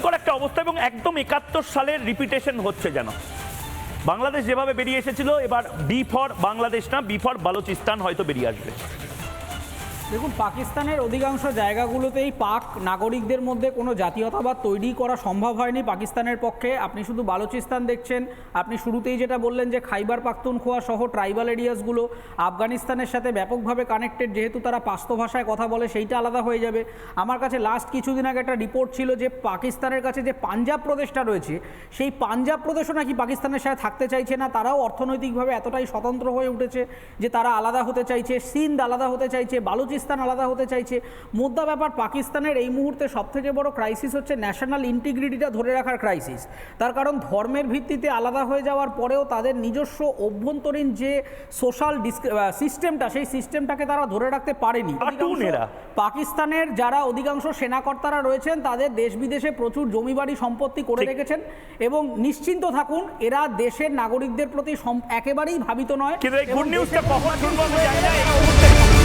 ভয়ঙ্কর একটা অবস্থা এবং একদম একাত্তর সালের রিপিটেশন হচ্ছে যেন। বাংলাদেশ যেভাবে বেরিয়ে এসেছিল, এবার বি ফর বাংলাদেশ না বি ফর বালুচিস্তান হয়তো বেরিয়ে আসবে। দেখুন, পাকিস্তানের অধিকাংশ জায়গাগুলোতেই পাক নাগরিকদের মধ্যে কোনো জাতীয়তাবাদ তৈরি করা সম্ভব হয়নি পাকিস্তানের পক্ষে। আপনি শুধু বালুচিস্তান দেখছেন। আপনি শুরুতেই যেটা বললেন যে খাইবার পাখতুনখোয়া সহ ট্রাইবাল এরিয়াসগুলো আফগানিস্তানের সাথে ব্যাপকভাবে কানেক্টেড যেহেতু তারা পাস্ত ভাষায় কথা বলে, সেইটা আলাদা হয়ে যাবে। আমার কাছে লাস্ট কিছুদিন আগে একটা রিপোর্ট ছিল যে পাকিস্তানের কাছে যে পাঞ্জাব প্রদেশটা রয়েছে, সেই পাঞ্জাব প্রদেশও নাকি পাকিস্তানের সাথে থাকতে চাইছে না। তারাও অর্থনৈতিকভাবে এতটাই স্বতন্ত্র হয়ে উঠেছে যে তারা আলাদা হতে চাইছে, সিন্ধ আলাদা হতে চাইছে, বালুচিস্তান আলাদা হতে চাইছে। মোদ্দা ব্যাপার পাকিস্তানের এই মুহূর্তে সবথেকে বড় ক্রাইসিস হচ্ছে ন্যাশনাল ইন্টিগ্রিটিটা ধরে রাখার ক্রাইসিস তার কারণ ধর্মের ভিত্তিতে আলাদা হয়ে যাওয়ার পরেও তাদের নিজস্ব অভ্যন্তরীণ যে সোশ্যাল সিস্টেমটা সেই সিস্টেমটাকে তারা ধরে রাখতে পারেনি। পাকিস্তানের যারা অধিকাংশ সেনাকর্তারা রয়েছেন তাদের দেশ বিদেশে প্রচুর জমি বাড়ি সম্পত্তি করে রেখেছেন এবং নিশ্চিন্ত থাকুন এরা দেশের নাগরিকদের প্রতি একেবারেই ভাবিত নয়। কিন্তু এই গুড নিউজটা কখন শুনব আমি জানি না